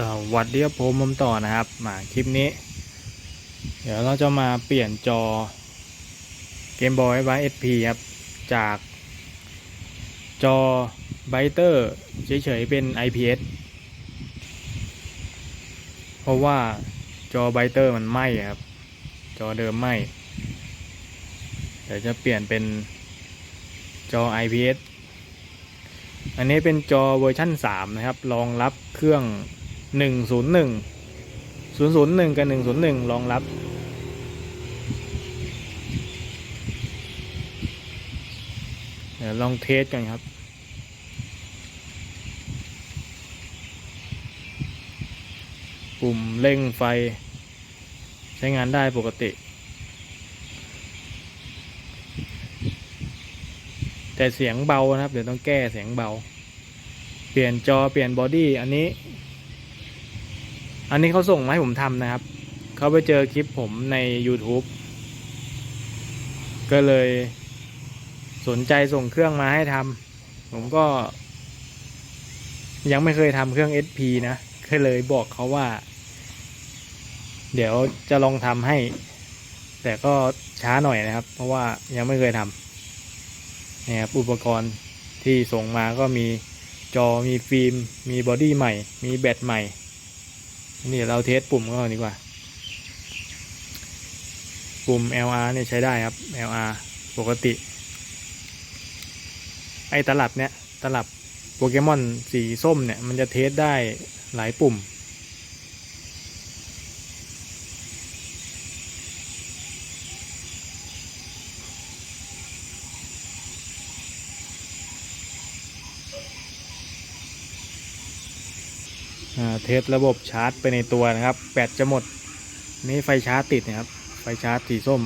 สวัสดีครับผมผมต่อนะครับมาคลิปนี้ เดี๋ยวเราจะมาเปลี่ยนจอเกมบอยไวเอสพีครับ จากจอไบเตอร์เฉยๆเป็น IPS เพราะว่าจอไบเตอร์มันไหม้ครับ จอเดิมไหม้เดี๋ยวจะเปลี่ยนเป็นจอ IPS อันนี้เป็นจอเวอร์ชั่น 3 นะครับ รองรับเครื่อง 101 001 กับ 101 รองรับ เดี๋ยวลองเทสกันครับ ปุ่มเร่งไฟ ใช้งานได้ปกติ แต่เสียงเบานะครับ เดี๋ยวต้องแก้เสียงเบา เปลี่ยนจอเปลี่ยนบอดี้อันนี้ อันนี้เขาส่งมาให้ผมทำนะครับ เขาไปเจอคลิปผมใน YouTube ก็เลยสนใจส่งเครื่องมาให้ทำผมก็ ยังไม่เคยทำเครื่อง SP นะก็เลยบอกเขาว่า เดี๋ยวจะลองทำให้ แต่ก็ช้าหน่อยนะครับ เพราะว่ายังไม่เคยทำนี่ครับอุปกรณ์ที่ส่งมาก็มีจอมีฟิล์ม มีบอดี้ใหม่ มีแบตใหม่ นี่เราเทสปุ่มก็ดีกว่า ปุ่ม LR เนี่ยใช้ได้ครับ LR ปกติ ไอ้ตลับเนี่ย ตลับโปเกมอนสีส้มเนี่ย มันจะเทสได้หลายปุ่ม เทสระบบชาร์จไปในตัวนะครับ แบตจะหมด นี่ไฟชาร์จติดนะครับ ไฟชาร์จสีส้ม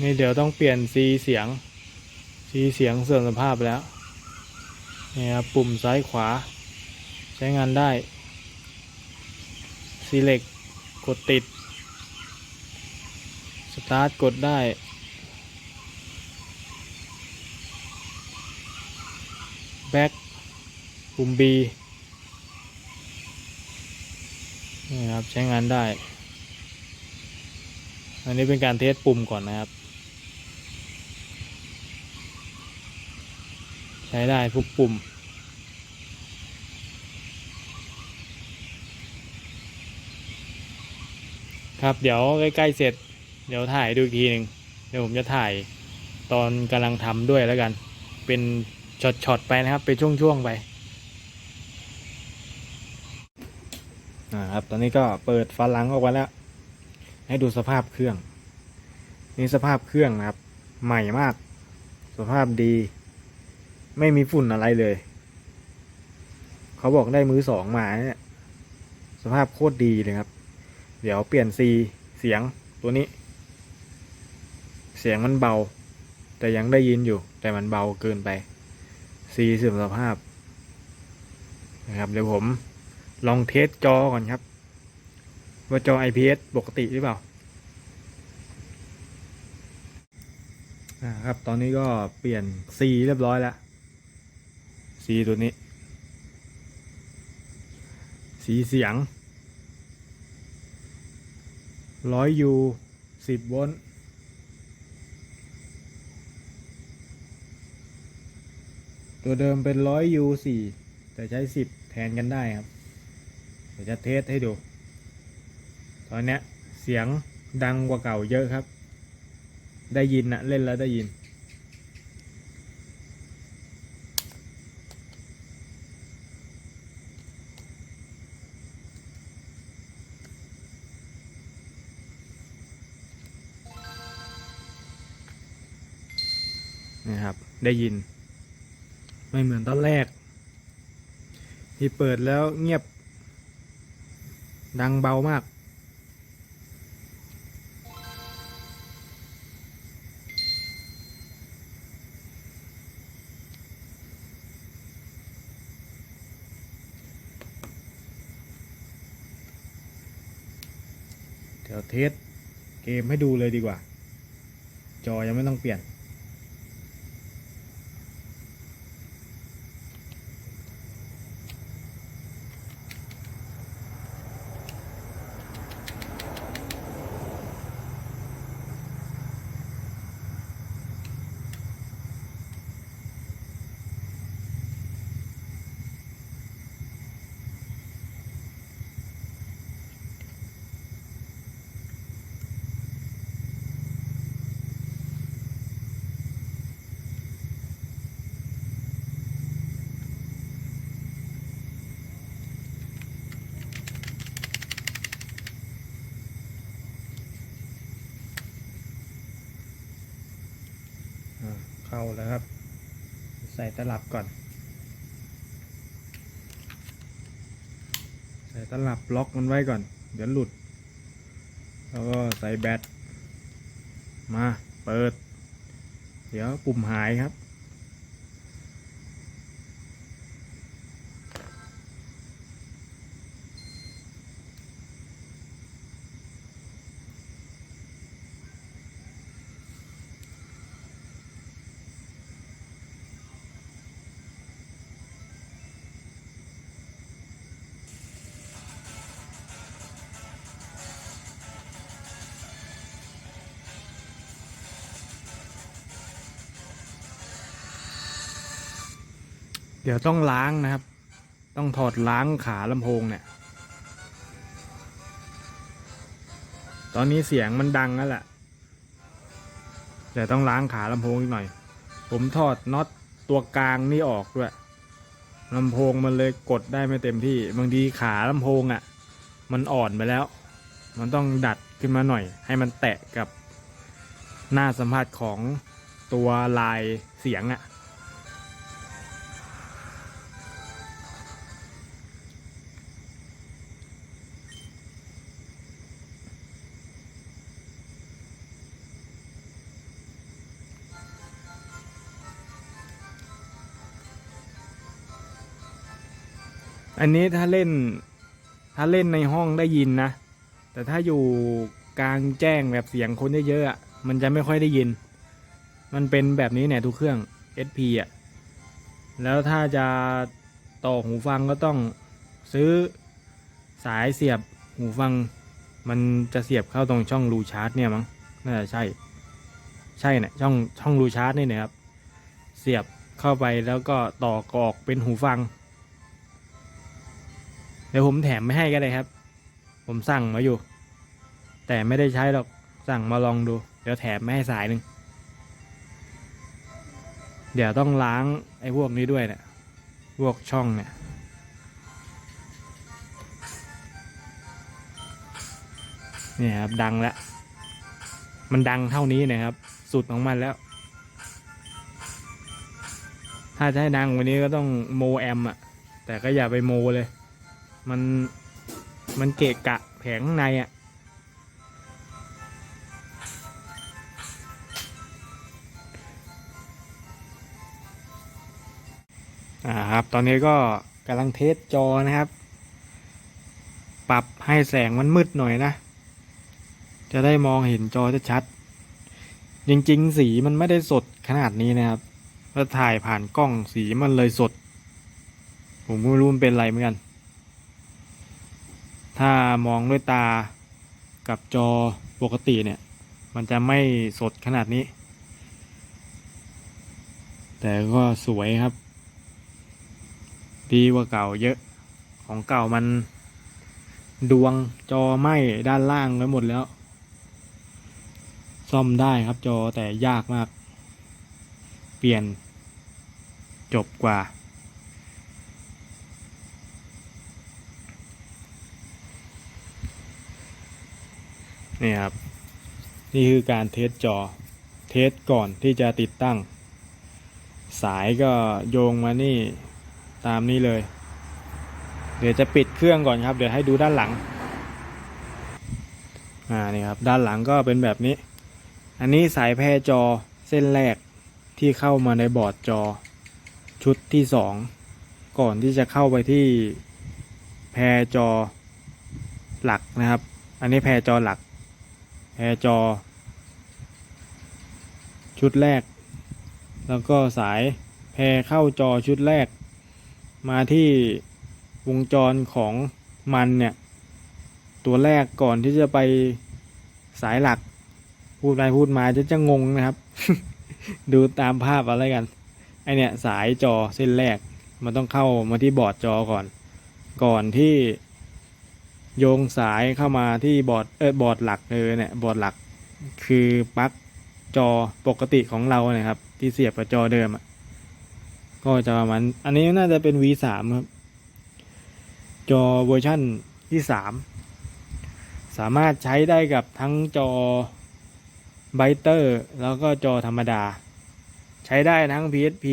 นี่เดี๋ยวต้องเปลี่ยนซีเสียง ซีเสียงเสื่อมสภาพแล้ว นี่ครับปุ่มซ้ายขวา ใช้งานได้ select กดติด start กดได้ back ปุ่ม B นี่ครับใช้งานได้ อันนี้เป็นการเทสปุ่มก่อนนะครับ ใช้ได้ทุกปุ่ม ครับเดี๋ยวใกล้ๆเสร็จ เดี๋ยวถ่ายดูอีกทีหนึ่งเดี๋ยวผมจะถ่ายตอนกำลังทำด้วยแล้วกัน เป็นช็อตๆไปนะครับเป็นช่วงๆไปอ่าครับตอนนี้ก็เปิดฟันหลังออกมาแล้ว ให้ดูสภาพเครื่อง นี่สภาพเครื่องนะครับ ใหม่มาก สภาพดี ไม่มีฝุ่นอะไรเลย เขาบอกได้มือสองมาเนี่ยสภาพโคตรดีเลยครับ เดี๋ยวเปลี่ยนซีเสียงตัวนี้ เสียงมันเบา แต่ยังได้ยินอยู่ แต่มันเบาเกินไปซีเสื่อมสภาพนะครับเดี๋ยวผมลองเทสจอก่อนครับ ว่าจอ IPS ปกติหรือเปล่าครับ ตอนนี้ก็เปลี่ยนซีเรียบร้อยแล้วซีตัวนี้ สีเสียง ร้อยยูสิบโวลต์ตัวเดิมเป็นร้อยยูสี่แต่ใช้สิบแทนกันได้ครับ เดี๋ยวจะเทสให้ดู ตอนนี้เสียงดังกว่าเก่าเยอะครับ ได้ยินนะเล่นแล้วได้ยิน ได้ยิน ไม่เหมือนตอนแรก ที่เปิดแล้วเงียบ ดังเบามาก เดี๋ยวเทสเกมให้ดูเลยดีกว่า จอยังไม่ต้องเปลี่ยน เข้าแล้วครับ ใส่ตลับก่อน ใส่ตลับล็อกมันไว้ก่อน เดี๋ยวหลุด แล้วก็ใส่แบตมาเปิด เดี๋ยวปุ่มหายครับ เดี๋ยวต้องล้างนะครับ ต้องถอดล้างขาลำโพงเนี่ย ตอนนี้เสียงมันดังแล้วแหละเดี๋ยวต้องล้างขาลำโพงอีกหน่อย ผมถอดน็อตตัวกลางนี่ออกด้วยลำโพงมันเลยกดได้ไม่เต็มที่ บางทีขาลำโพงอะ่ะ มันอ่อนไปแล้ว มันต้องดัดขึ้นมาหน่อย ให้มันแตะกับหน้าสัมผัสของตัวลายเสียงอะ่ะ อันนี้ถ้าเล่นถ้าเล่นในห้องได้ยินนะ แต่ถ้าอยู่กลางแจ้งแบบเสียงคนเยอะๆมันจะไม่ค่อยได้ยิน มันเป็นแบบนี้เนี่ยทุกเครื่อง SP อะ แล้วถ้าจะต่อหูฟังก็ต้องซื้อสายเสียบหูฟัง มันจะเสียบเข้าตรงช่องรูชาร์จเนี่ยมั้ง น่าจะใช่ ใช่เนี่ยช่องช่องรูชาร์จนี่นะครับ เสียบเข้าไปแล้วก็ต่อกอกเป็นหูฟัง เดี๋ยวผมแถมไม่ให้ก็ได้ครับ ผมสั่งมาอยู่ แต่ไม่ได้ใช้หรอกสั่งมาลองดู เดี๋ยวแถมไม่ให้สายหนึ่งเดี๋ยวต้องล้างไอ้พวกนี้ด้วยเนี่ยพวกช่องเนี่ยเนี่ยครับดังแล้ว มันดังเท่านี้นะครับ สุดของมันแล้ว ถ้าจะให้ดังวันนี้ก็ต้องโมแอมอะแต่ก็อย่าไปโมเลย มัน มันเกะกะแผงในอะ่ะ อ่าครับ ตอนนี้ก็กำลังเทสจอนะครับ ปรับให้แสงมันมืดหน่อยนะ จะได้มองเห็นจอชัดๆจริงๆ สีมันไม่ได้สดขนาดนี้นะครับถ้าถ่ายผ่านกล้องสีมันเลยสด ผมไม่รู้มันเป็นอะไรเหมือนกัน ถ้ามองด้วยตากับจอปกติเนี่ย มันจะไม่สดขนาดนี้ แต่ก็สวยครับ ดีกว่าเก่าเยอะ ของเก่ามันดวงจอไหม้ด้านล่างไว้หมดแล้ว ซ่อมได้ครับจอแต่ยากมาก เปลี่ยน จบกว่า นี่ครับ นี่คือการเทสจอ เทสก่อนที่จะติดตั้ง สายก็โยงมานี่ตามนี้เลย เดี๋ยวจะปิดเครื่องก่อนครับ เดี๋ยวให้ดูด้านหลัง อ่า นี่ครับ ด้านหลังก็เป็นแบบนี้ อันนี้สายแพร่จอเส้นแรกที่เข้ามาในบอร์ดจอ ชุดที่สองก่อนที่จะเข้าไปที่แพร่จอหลักนะครับ อันนี้แพร่จอหลัก แพร์จอ ชุดแรก แล้วก็สายแพรเข้าจอชุดแรก มาที่วงจรของมันเนี่ย ตัวแรกก่อนที่จะไปสายหลัก พูดไปพูดมาจะจะงงนะครับ ดูตามภาพอะไรกันไอเนี่ยสายจอเส้นแรก มันต้องเข้ามาที่บอร์ดจอก่อน ก่อนที่ โยงสายเข้ามาที่บอร์ดเออบอร์ดหลักเออเนี่ยบอร์ดหลัก คือปลั๊กจอปกติของเราเนี่ยครับ ที่เสียบกับจอเดิมอะก็จะประมาณอันนี้น่าจะเป็น V3 ครับ จอเวอร์ชั่นที่ 3 สามารถใช้ได้กับทั้งจอไบเตอร์ แล้วก็จอธรรมดา ใช้ได้ทั้ง PSP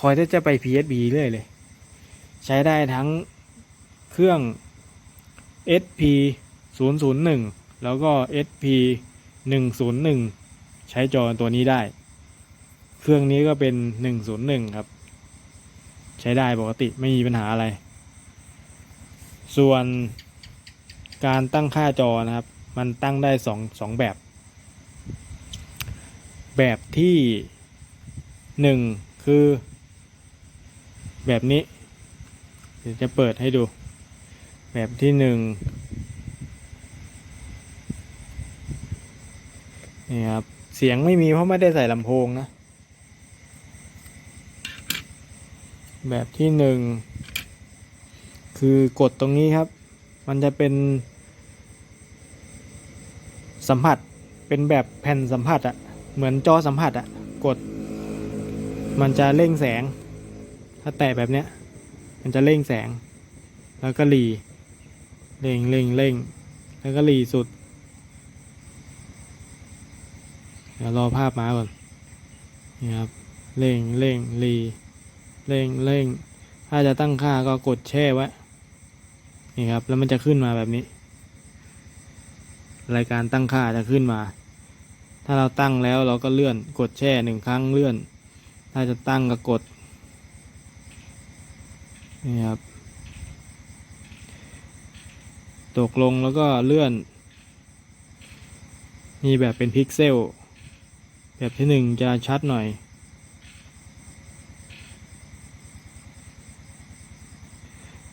คอยที่จะไป PSP เรื่อยเลย ใช้ได้ทั้งเครื่อง SP 001 แล้วก็ SP 101 ใช้จอตัวนี้ได้ เครื่องนี้ก็เป็น 101 ครับ ใช้ได้ปกติไม่มีปัญหาอะไร ส่วนการตั้งค่าจอนะครับ มันตั้งได้สองสองแบบ แบบที่หนึ่งคือ แบบนี้ เดี๋ยวจะเปิดให้ดู แบบที่หนึ่งนี่ครับ เสียงไม่มีเพราะไม่ได้ใส่ลำโพงนะ แบบที่หนึ่งคือกดตรงนี้ครับ มันจะเป็น สัมผัสเป็นแบบแผ่นสัมผัสอะเหมือนจอสัมผัสอะกด มันจะเร่งแสง ถ้าแตะแบบเนี้ย มันจะเร่งแสง แล้วก็หลี เร่งเร่งเร่งแล้วก็หลีสุด เดี๋ยวรอภาพมาก่อนนี่ครับเร่งเร่งหลีเร่งเร่ง ถ้าจะตั้งค่าก็กดแช่ไว้นี่ครับ แล้วมันจะขึ้นมาแบบนี้ รายการตั้งค่าจะขึ้นมา ถ้าเราตั้งแล้วเราก็เลื่อนกดแช่หนึ่งครั้งเลื่อน ถ้าจะตั้งก็กดนี่ครับ ตกลงแล้วก็เลื่อนมีแบบเป็นพิกเซล แบบที่หนึ่งจะชัดหน่อย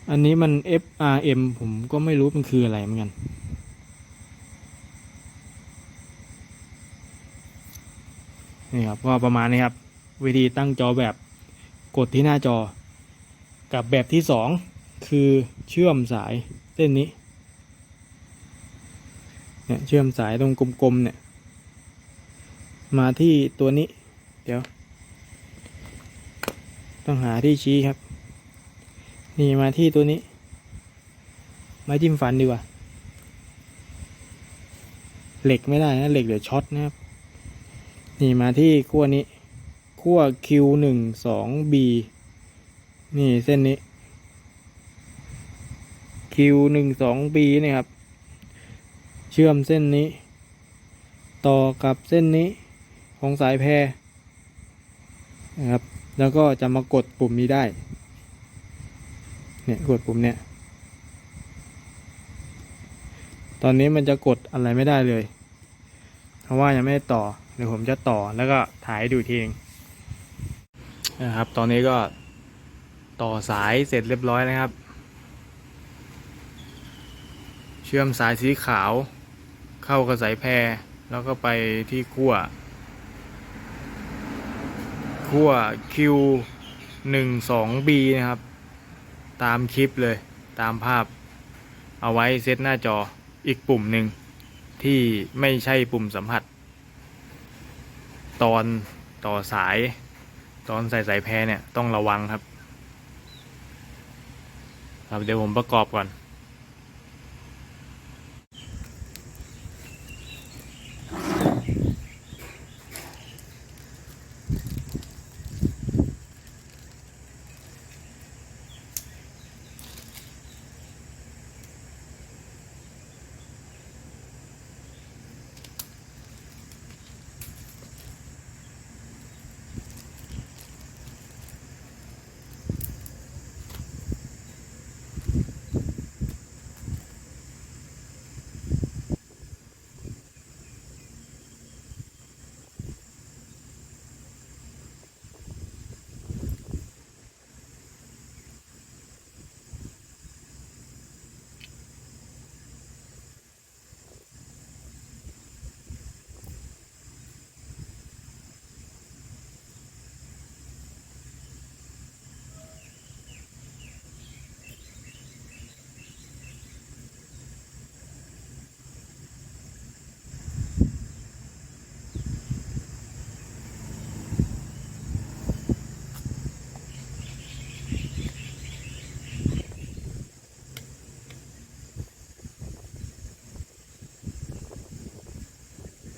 อันนี้มัน FRM ผมก็ไม่รู้มันคืออะไรเหมือนกันนี่ครับก็ประมาณนี้ครับ วิธีตั้งจอแบบกดที่หน้าจอ กับแบบที่สองคือเชื่อมสายเส้นนี้ เนี่ยเชื่อมสายตรงกลมๆเนี่ย มาที่ตัวนี้ เดี๋ยว ต้องหาที่ชี้ครับ นี่มาที่ตัวนี้ไม้จิ้มฟันดีกว่า เหล็กไม่ได้นะ เหล็กเดี๋ยวช็อตนะครับ นี่มาที่ขั้วนี้ขั้ว Q หนึ่งสอง B นี่เส้นนี้ Q หนึ่งสอง B นี่ครับ เชื่อมเส้นนี้ ต่อกับเส้นนี้ของสายแพรนะครับ แล้วก็จะมากดปุ่มนี้ได้ เนี่ยกดปุ่มเนี่ย ตอนนี้มันจะกดอะไรไม่ได้เลย เพราะว่ายังไม่ได้ต่อ เดี๋ยวผมจะต่อแล้วก็ถ่ายดูทีเองนะครับ ตอนนี้ก็ต่อสายเสร็จเรียบร้อยนะครับ เชื่อมสายสีขาว เข้ากับสายแพรแล้วก็ไปที่ขั้วขั้ว Q หนึ่งสอง B นะครับ ตามคลิปเลยตามภาพ เอาไว้เซตหน้าจออีกปุ่มหนึ่งที่ไม่ใช่ปุ่มสัมผัส ตอนต่อสาย ตอนใส่สายแพรเนี่ยต้องระวังครับ ครับเดี๋ยวผมประกอบก่อน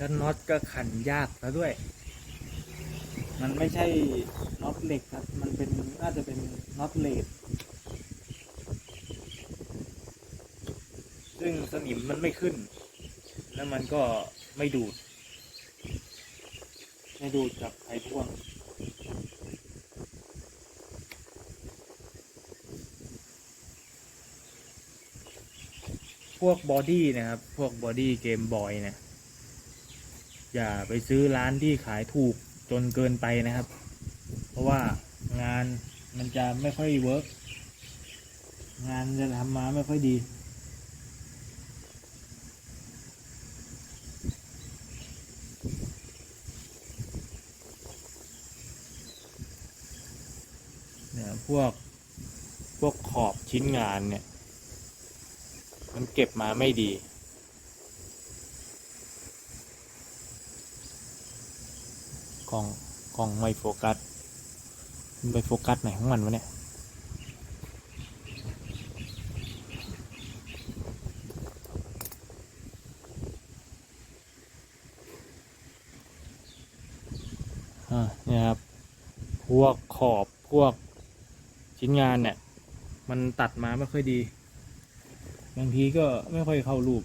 แล้วน็อตก็ขันยากซะด้วย มันไม่ใช่น็อตเหล็กครับ มันเป็นน่าจะเป็นน็อตเลดซึ่งสนิมมันไม่ขึ้น แล้วมันก็ไม่ดูด ไม่ดูดกับไขพ่วงพวกบอดี้นะครับ พวกบอดี้เกมบอยเนี่ย อย่าไปซื้อร้านที่ขายถูกจนเกินไปนะครับ เพราะว่างานมันจะไม่ค่อยเวิร์กงานจะทำมาไม่ค่อยดีเนี่ยพวกพวกขอบชิ้นงานเนี่ย มันเก็บมาไม่ดี กล้องกล้องไม่โฟกัสมันไปโฟกัสไหนของมันวะเนี่ยอ่าเนี่ยครับ พวกขอบพวกชิ้นงานเนี่ย มันตัดมาไม่ค่อยดี บางทีก็ไม่ค่อยเข้ารูป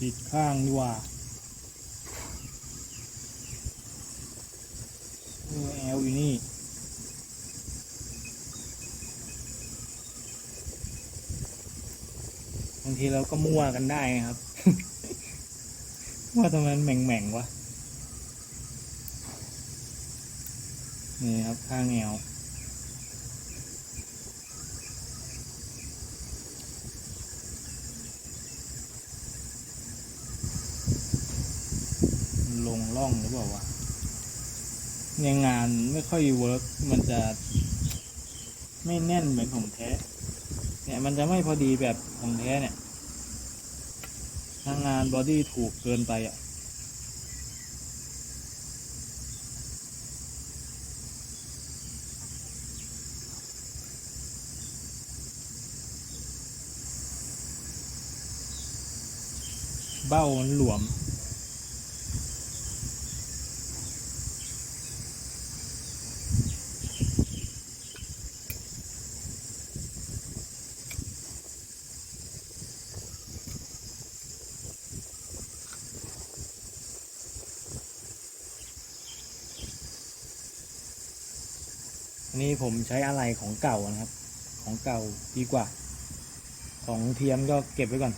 ผิดข้างดีกว่าเออแอลอยู่นี่บางทีเราก็มั่วกันได้ครับ ว่าทำไมมันแหม่งๆวะ นี่ครับข้างแอว ลงร่องหรือเปล่าวะเนี่ยงานไม่ค่อยเวิร์กมันจะ ไม่แน่นเหมือนของแท้ เนี่ยมันจะไม่พอดีแบบของแท้เนี่ยถ้างานบอดี้ถูกเกินไปอะเบ้ามันหลวม นี่ผมใช้อะไรของเก่านะครับ ของเก่าดีกว่า ของเทียมก็เก็บไว้ก่อน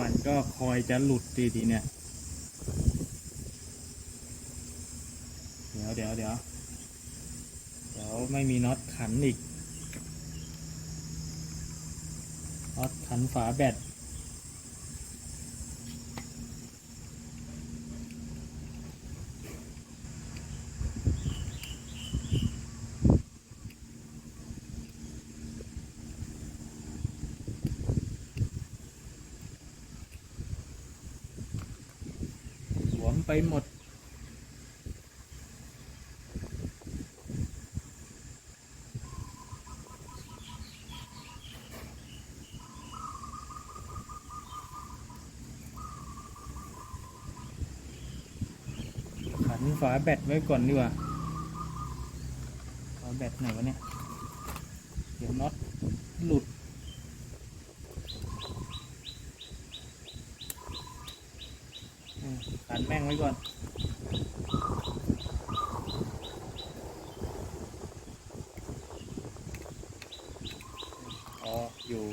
มันก็คอยจะหลุดทีทีเนี่ย เดี๋ยวเดี๋ยวเดี๋ยวเดี๋ยวไม่มีน็อตขันอีกน็อตขันฝาแบต หมด ขันฝาแบตไว้ก่อนดีกว่าฝาแบตไหนวะเนี่ย เดี๋ยวน็อตหลุด อืม ขันแม่งไว้ก่อนอ๋ออยู่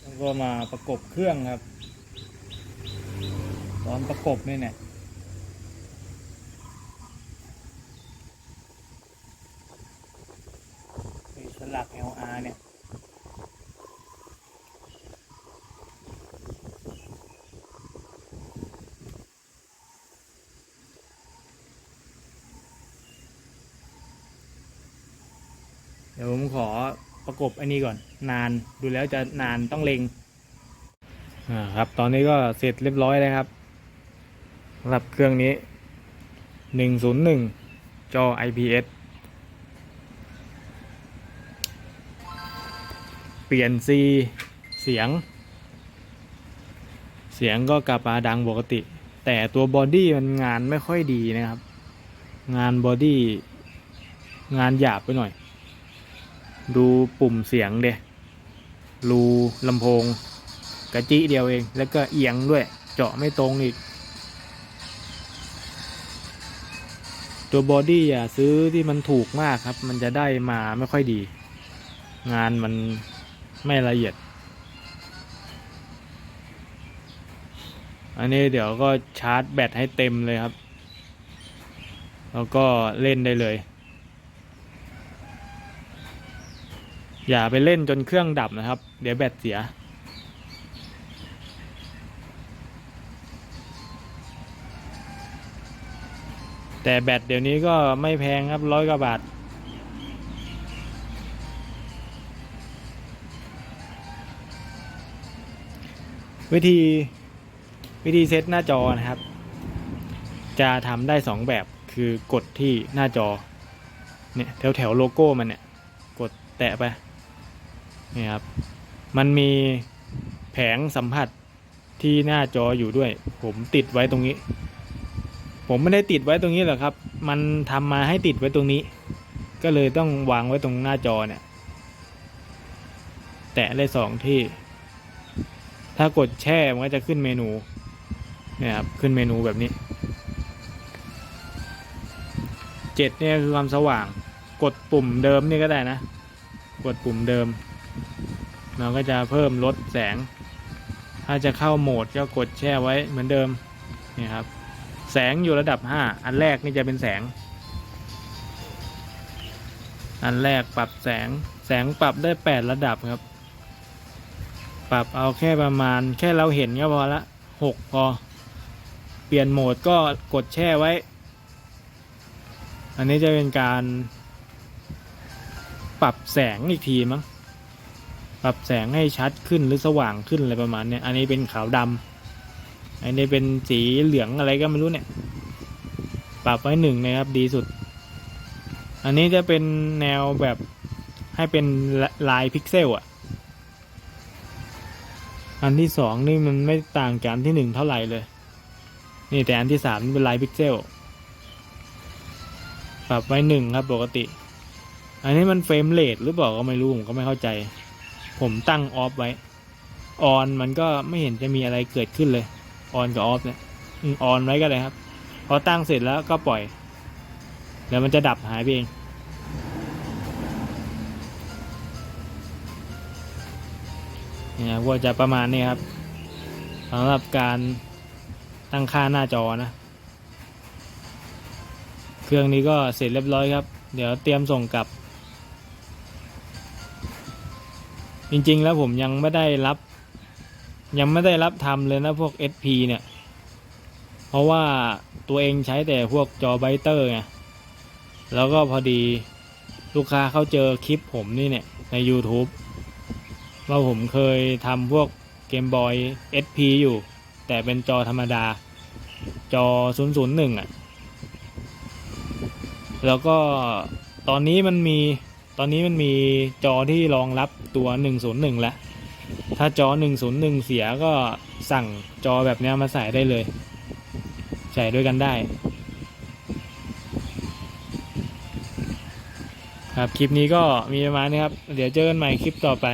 แล้วก็มาประกบเครื่องครับ ตอนประกบนี่เนี่ยไอ้สลัก LR เนี่ย เดี๋ยวผมขอประก บอันนี้ก่อน นานดูแล้วจะนานต้องเล็งอ่าครับ ตอนนี้ก็เสร็จเรียบร้อยแล้วครับสำหรับเครื่องนี้หนึ่งศูนย์หนึ่งจอ IPS เปลี่ยนซีเสียง เสียงก็กลับมาดังปกติ แต่ตัวบอดี้มันงานไม่ค่อยดีนะครับ งานบอดี้งานหยาบไปหน่อย ดูปุ่มเสียงเดรูลำโพง กระจิเดียวเอง แล้วก็เอียงด้วย เจาะไม่ตรงอีก ตัวบอดี้อะซื้อที่มันถูกมากครับ มันจะได้มาไม่ค่อยดี งานมันไม่ละเอียด อันนี้เดี๋ยวก็ชาร์จแบตให้เต็มเลยครับ แล้วก็เล่นได้เลย อย่าไปเล่นจนเครื่องดับนะครับ เดี๋ยวแบตเสีย แต่แบตเดี๋ยวนี้ก็ไม่แพงครับร้อยกว่าบาทวิธีวิธีเซตหน้าจอนะครับ จะทำได้สองแบบคือกดที่หน้าจอเนี่ยแถวแถวโลโก้มันเนี่ย กดแตะไป นี่ครับ มันมีแผงสัมผัสที่หน้าจออยู่ด้วย ผมติดไว้ตรงนี้ ผมไม่ได้ติดไว้ตรงนี้หรอกครับ มันทำมาให้ติดไว้ตรงนี้ ก็เลยต้องวางไว้ตรงหน้าจอเนี่ย แตะได้สองที่ ถ้ากดแช่มันก็จะขึ้นเมนูเนี่ยครับขึ้นเมนูแบบนี้เจ็ดเนี่ยคือความสว่าง กดปุ่มเดิมนี่ก็ได้นะ กดปุ่มเดิม มันก็จะเพิ่มลดแสง ถ้าจะเข้าโหมดก็กดแช่ไว้เหมือนเดิมนี่ครับ แสงอยู่ระดับ 5 อันแรกนี่จะเป็นแสง อันแรกปรับแสง แสงปรับได้ 8 ระดับครับ ปรับเอาแค่ประมาณแค่เราเห็นก็พอละ 6 พอ เปลี่ยนโหมดก็กดแช่ไว้ อันนี้จะเป็นการปรับแสงอีกทีมั้ง ปรับแสงให้ชัดขึ้นหรือสว่างขึ้นอะไรประมาณเนี้ยอันนี้เป็นขาวดำอันนี้เป็นสีเหลืองอะไรก็ไม่รู้เนี่ย ปรับไว้หนึ่งนะครับดีสุด อันนี้จะเป็นแนวแบบให้เป็นลายพิกเซลอะอันที่สองนี่มันไม่ต่างจากอันที่หนึ่งเท่าไหร่เลย นี่แต่อันที่สามนี่เป็นลายพิกเซล ปรับไว้หนึ่งครับปกติ อันนี้มันเฟรมเรทหรือเปล่าก็ไม่รู้ผมก็ไม่เข้าใจ ผมตั้งออฟไว้ ออนมันก็ไม่เห็นจะมีอะไรเกิดขึ้นเลย ออนกับออฟเนี่ยออนไว้ก็เลยครับ พอตั้งเสร็จแล้วก็ปล่อยเดี๋ยวมันจะดับหายไปเองนี่นะว่าจะประมาณนี้ครับสำหรับการตั้งค่าหน้าจอนะ เครื่องนี้ก็เสร็จเรียบร้อยครับ เดี๋ยวเตรียมส่งกลับ จริง ๆ แล้วผมยังไม่ได้รับ ยังไม่ได้รับทำเลยนะพวก SP เนี่ย เพราะว่าตัวเองใช้แต่พวกจอไบเตอร์ไงแล้วก็พอดีลูกค้าเขาเจอคลิปผมนี่เนี่ย ใน YouTube ว่าผมเคยทำพวกเกมบอย SP อยู่ แต่เป็นจอธรรมดา จอ 001 อะ แล้วก็ตอนนี้มันมี ตอนนี้มันมีจอที่รองรับตัว 101 แล้ว ถ้าจอ 101 เสียก็สั่งจอแบบนี้มาใส่ได้เลย ใส่ด้วยกันได้ ครับ คลิปนี้ก็มีประมาณนี้ครับ เดี๋ยวเจอกันใหม่คลิปต่อไป